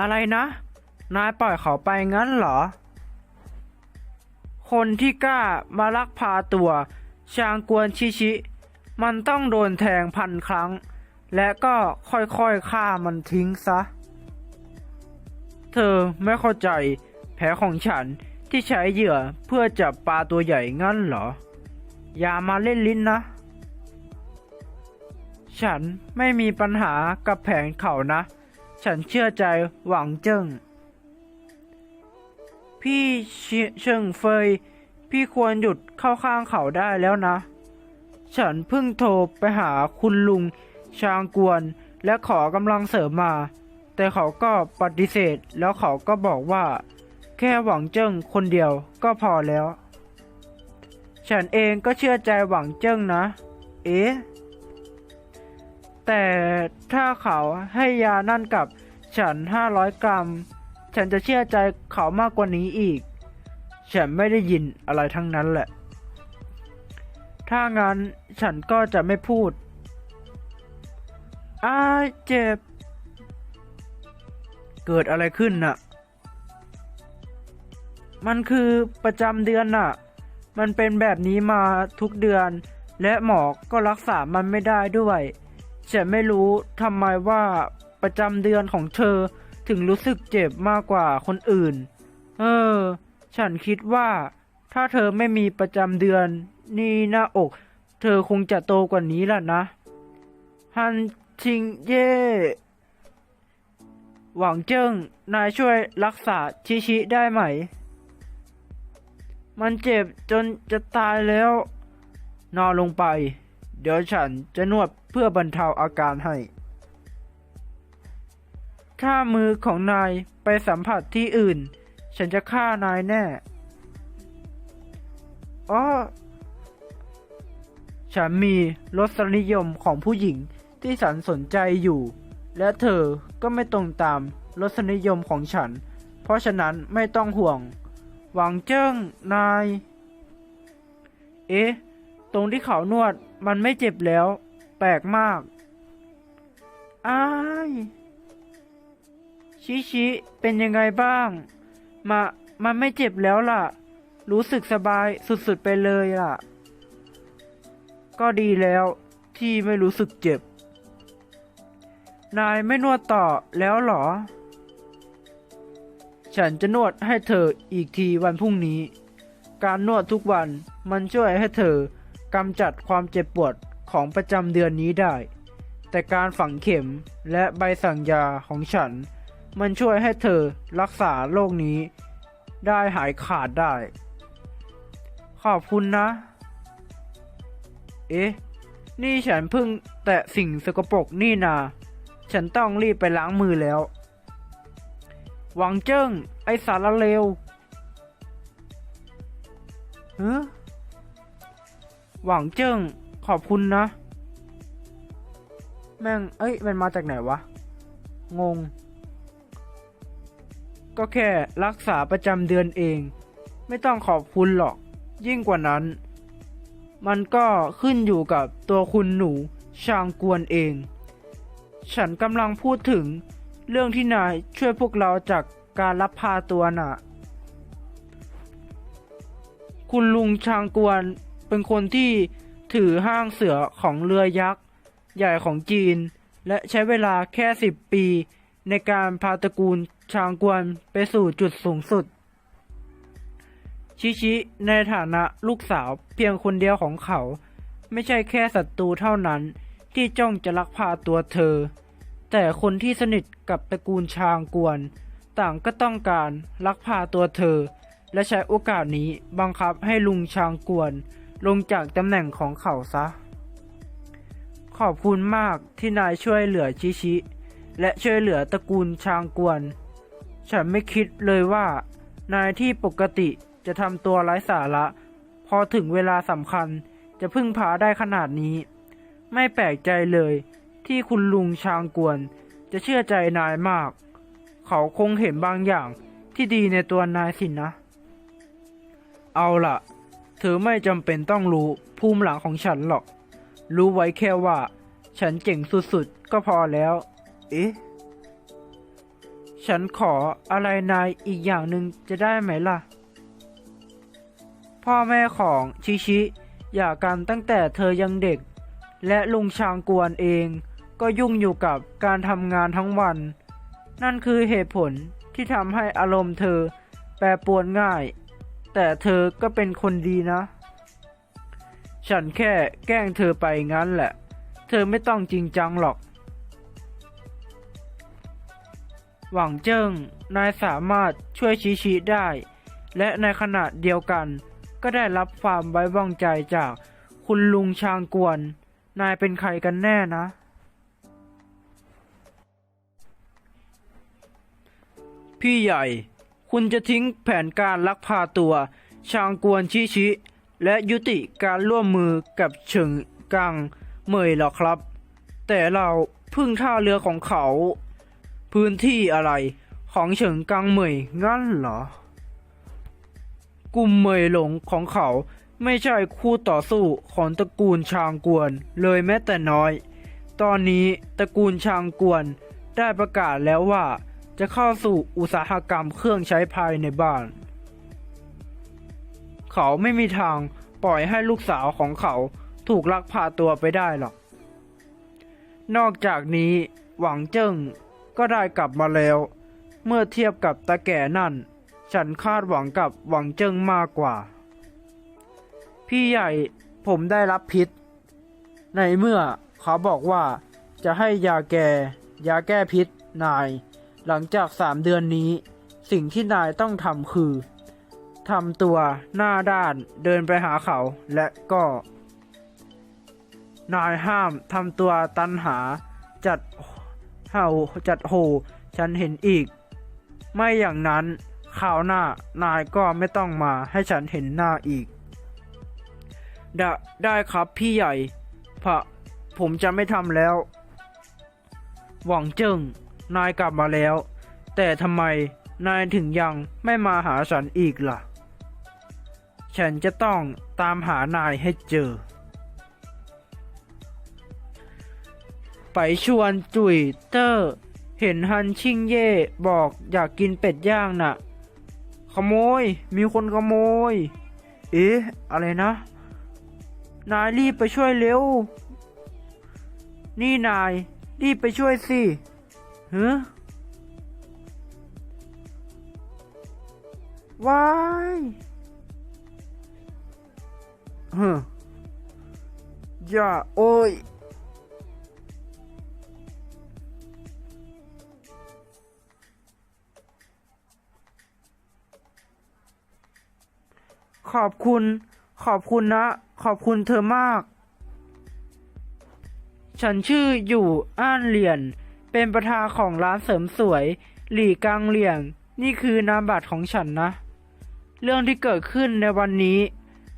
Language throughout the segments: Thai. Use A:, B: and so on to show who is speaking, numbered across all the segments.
A: อะไรนะ นายปล่อยเขาไปงั้นเหรอ คนที่กล้ามาลักพาตัว ชางกวนชิชิ มันต้องโดนแทงพันครั้ง และก็ค่อยๆฆ่ามันทิ้งซะ เธอไม่เข้าใจแผลของฉันที่ใช้เหยื่อเพื่อจับปลาตัวใหญ่งั้นเหรอ อย่ามาเล่นลิ้นนะ ฉันไม่มีปัญหากับแผนเขานะ ฉันเชื่อใจหวังเจิ้งพี่เชิงเฟย พี่ควรหยุดเข้าข้างเขาได้แล้วนะ ฉันเพิ่งโทรไปหาคุณลุงชางกวนและขอกำลังเสริมมา แต่เขาก็ปฏิเสธแล้วเขาก็บอกว่า แค่หวังเจิ้งคนเดียวก็พอแล้ว ฉันเองก็เชื่อใจหวังเจิ้งนะ เอ๊ะ แต่ถ้าเขาให้ยานั่นกับฉันห้าร้อยกรัม ฉันจะเชื่อใจเขามากกว่านี้อีก ฉันไม่ได้ยินอะไรทั้งนั้นแหละ ถ้างั้นฉันก็จะไม่พูด อ้าเจ็บ เกิดอะไรขึ้นน่ะ มันคือประจำเดือนน่ะ มันเป็นแบบนี้มาทุกเดือน และหมอก็รักษามันไม่ได้ด้วย ฉันไม่รู้ทำไมว่าประจำเดือนของเธอถึงรู้สึกเจ็บมากกว่าคนอื่น เออ ฉันคิดว่าถ้าเธอไม่มีประจำเดือน นี่หน้าอก เธอคงจะโตกว่านี้ล่ะนะ ฮันชิงเย่ หวังเจิ้งนายช่วยรักษาชิชิได้ไหม มันเจ็บจนจะตายแล้ว นอนลงไป เดี๋ยวฉันจะนวดเพื่อบรรเทาอาการให้ ถ้ามือของนายไปสัมผัสที่อื่น ฉันจะฆ่านายแน่ อ๋อ ฉันมีรสนิยมของผู้หญิงที่ฉันสนใจอยู่ และเธอก็ไม่ตรงตามรสนิยมของฉัน เพราะฉะนั้นไม่ต้องห่วง หวังเจิ้งนาย เอ๊ะ ตรงที่เขานวด มันไม่เจ็บแล้ว แปลกมาก อ้ายชิชิเป็นยังไงบ้าง มา มันไม่เจ็บแล้วล่ะ รู้สึกสบายสุดๆไปเลยล่ะ ก็ดีแล้วที่ไม่รู้สึกเจ็บ นายไม่นวดต่อแล้วเหรอ ฉันจะนวดให้เธออีกทีวันพรุ่งนี้ การนวดทุกวันมันช่วยให้เธอ กำจัดความเจ็บปวดของประจำเดือนนี้ได้ แต่การฝังเข็มและใบสั่งยาของฉัน มันช่วยให้เธอรักษาโรคนี้ ได้หายขาดได้ ขอบคุณนะ เอ๊ะ นี่ฉันเพิ่งแตะสิ่งสกปรกนี่นา ฉันต้องรีบไปล้างมือแล้วหวังเจิ้งไอสารเลวเฮ้ หวังเจิ้งขอบคุณนะ แม่ง เอ้ย มันมาจากไหนวะ งง ก็แค่รักษาประจำเดือนเอง ไม่ต้องขอบคุณหรอก ยิ่งกว่านั้น มันก็ขึ้นอยู่กับตัวคุณหนูชางกวนเอง ฉันกำลังพูดถึงเรื่องที่นายช่วยพวกเราจากการรับพาตัวน่ะ คุณลุงชางกวน เป็นคนที่ถือห้างเสือของเรือยักษ์ ใหญ่ของจีน และใช้เวลาแค่สิบปี ในการพาตระกูลชางกวนไปสู่จุดสูงสุด ชิชิในฐานะลูกสาวเพียงคนเดียวของเขา ไม่ใช่แค่ศัตรูเท่านั้นที่จ้องจะลักพาตัวเธอ แต่คนที่สนิทกับตระกูลชางกวน ต่างก็ต้องการลักพาตัวเธอ และใช้โอกาสนี้บังคับให้ลุงชางกวน ลงจากตำแหน่งของเขาซะ ขอบคุณมากที่นายช่วยเหลือชิชิ และช่วยเหลือตระกูลชางกวน ฉันไม่คิดเลยว่า นายที่ปกติจะทำตัวไร้สาระ พอถึงเวลาสำคัญจะพึ่งพาได้ขนาดนี้ ไม่แปลกใจเลยที่คุณลุงชางกวนจะเชื่อใจนายมาก เขาคงเห็นบางอย่างที่ดีในตัวนายสินนะ เอาล่ะ เธอไม่จำเป็นต้องรู้ภูมิหลังของฉันหรอก รู้ไว้แค่ว่า ฉันเจ๋งสุดๆ ก็พอแล้ว เอ๊ะฉฉันขออะไรนายอีกอย่างหนึ่งจะได้ไหมล่ะ พ่อแม่ของชิชิหย่ากันตั้งแต่เธอยังเด็ก และลุงชางกวนเองก็ยุ่งอยู่กับการทำงานทั้งวัน นั่นคือเหตุผลที่ทำให้อารมณ์เธอแปรปรวนง่าย แต่เธอก็เป็นคนดีนะ ฉันแค่แกล้งเธอไปงั้นแหละ เธอไม่ต้องจริงจังหรอก หวังเจิ้งนายสามารถช่วยชี้ชี้ได้ และในขณะเดียวกัน ก็ได้รับความไว้วางใจจากคุณลุงชางกวน นายเป็นใครกันแน่นะ พี่ใหญ่ คุณจะทิ้งแผนการลักพาตัว ชางกวนชิชิ และยุติการร่วมมือกับเฉิงกังเหมยหรอครับ แต่เราพึ่งท่าเรือของเขา พื้นที่อะไรของเฉิงกังเหมยงั้นเหรอ กลุ่มเหมยหลงของเขาไม่ใช่คู่ต่อสู้ของตระกูลชางกวนเลยแม้แต่น้อย ตอนนี้ตระกูลชางกวนได้ประกาศแล้วว่า จะเข้าสู่อุตสาหกรรมเครื่องใช้ภายในบ้าน เขาไม่มีทางปล่อยให้ลูกสาวของเขาถูกลักพาตัวไปได้หรอก นอกจากนี้หวังเจิ้งก็ได้กลับมาแล้ว เมื่อเทียบกับตาแก่นั่น ฉันคาดหวังกับหวังเจิ้งมากกว่า พี่ใหญ่ผมได้รับพิษ ในเมื่อเขาบอกว่าจะให้ยาแก้ยาแก้พิษนาย หลังจากสามเดือนนี้ สิ่งที่นายต้องทำคือทำตัวหน้าด้านเดินไปหาเขาและก็ นายห้ามทำตัวตันหา จัดเห่าจัดโหฉันเห็นอีก ไม่อย่างนั้นข่าวหน้านายก็ไม่ต้องมาให้ฉันเห็นหน้าอีก ไดได้ครับพี่ใหญ่พะผมจะไม่ทำแล้ว หวังเจิ้ง นายกลับมาแล้ว แต่ทำไมนายถึงยังไม่มาหาฉันอีกล่ะ ฉันจะต้องตามหานายให้เจอ ไปชวนจุยเตอร์ เห็นฮันชิงเย่บอกอยากกินเป็ดย่างน่ะ ขโมย มีคนขโมย เอ๊ะ อะไรนะ นายรีบไปช่วยเร็ว นี่นาย รีบไปช่วยสิ เฮ้วายฮ้อย่าโอ้ยขอบคุณ ขอบคุณนะ ขอบคุณเธอมาก ฉันชื่ออยู่ อ้านเหลียน เป็นประธานของร้านเสริมสวย หลี่กังเหลี่ยง นี่คือนามบัตรของฉันนะ เรื่องที่เกิดขึ้นในวันนี้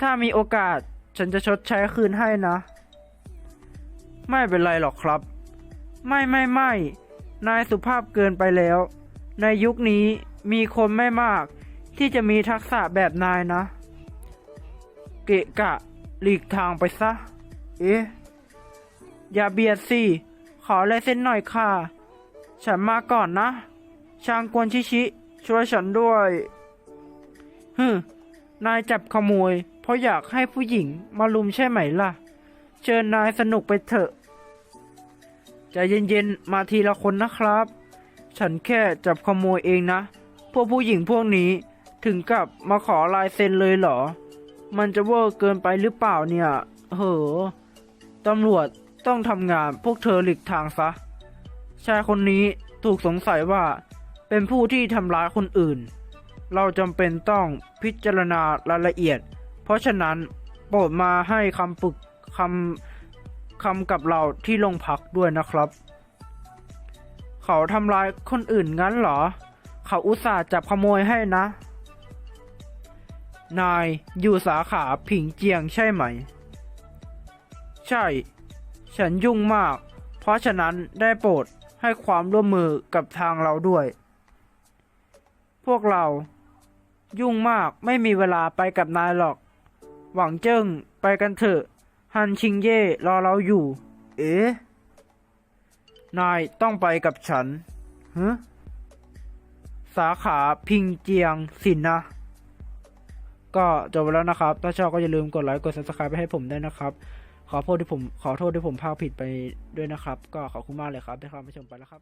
A: ถ้ามีโอกาสฉันจะชดใช้คืนให้นะ ไม่เป็นไรหรอกครับ ไม่ไม่ไม่ นายสุภาพเกินไปแล้ว ในยุคนี้มีคนไม่มาก ที่จะมีทักษะแบบนายนะ เกะกะ หลีกทางไปซะ เอ๊ะ อย่าเบียดสิ ขอลายเส้นหน่อยค่ะ ฉันมาก่อนนะช่างกวนชิชิ ช่วยฉันด้วยฮึนายจับขโมย เพราะอยากให้ผู้หญิงมาลุมใช่ไหมล่ะ เชิญนายสนุกไปเถอะใจเย็นๆ มาทีละคนนะครับ ฉันแค่จับขโมยเองนะ พวกผู้หญิงพวกนี้ถึงกับมาขอลายเซ็นเลยเหรอ มันจะเวอร์เกินไปหรือเปล่าเนี่ย เหอตำรวจ ต้องทำงานพวกเธอหลีกทางซะ ชายคนนี้ถูกสงสัยว่าเป็นผู้ที่ทำร้ายคนอื่น เราจำเป็นต้องพิจารณารายละเอียด เพราะฉะนั้นโปรดมาให้คำปรึกคำคำกับเราที่โรงพักด้วยนะครับ เขาทำร้ายคนอื่นงั้นเหรอ เขาอุตส่าห์จับขโมยให้นะ นายอยู่สาขาผิงเจียงใช่ไหม ใช่ ฉันยุ่งมาก เพราะฉะนั้นได้โปรดให้ความร่วมมือกับทางเราด้วย พวกเรา ยุ่งมากไม่มีเวลาไปกับนายหรอก หวังเจิ้งไปกันเถอะ ฮันชิงเย่รอเราอยู่ เอ๊ะ นายต้องไปกับฉันฮะสาขาพิงเจียงสินนะ ก็จบไปแล้วนะครับ ถ้าชอบก็อย่าลืมกดไลค์ กด subscribe ไปให้ผมด้วยนะครับ ขอโทษที่ผมขอโทษที่ผมพาดผิดไปด้วยนะครับ ก็ขอบคุณมากเลยครับที่เข้ามาชมไปแล้วครับ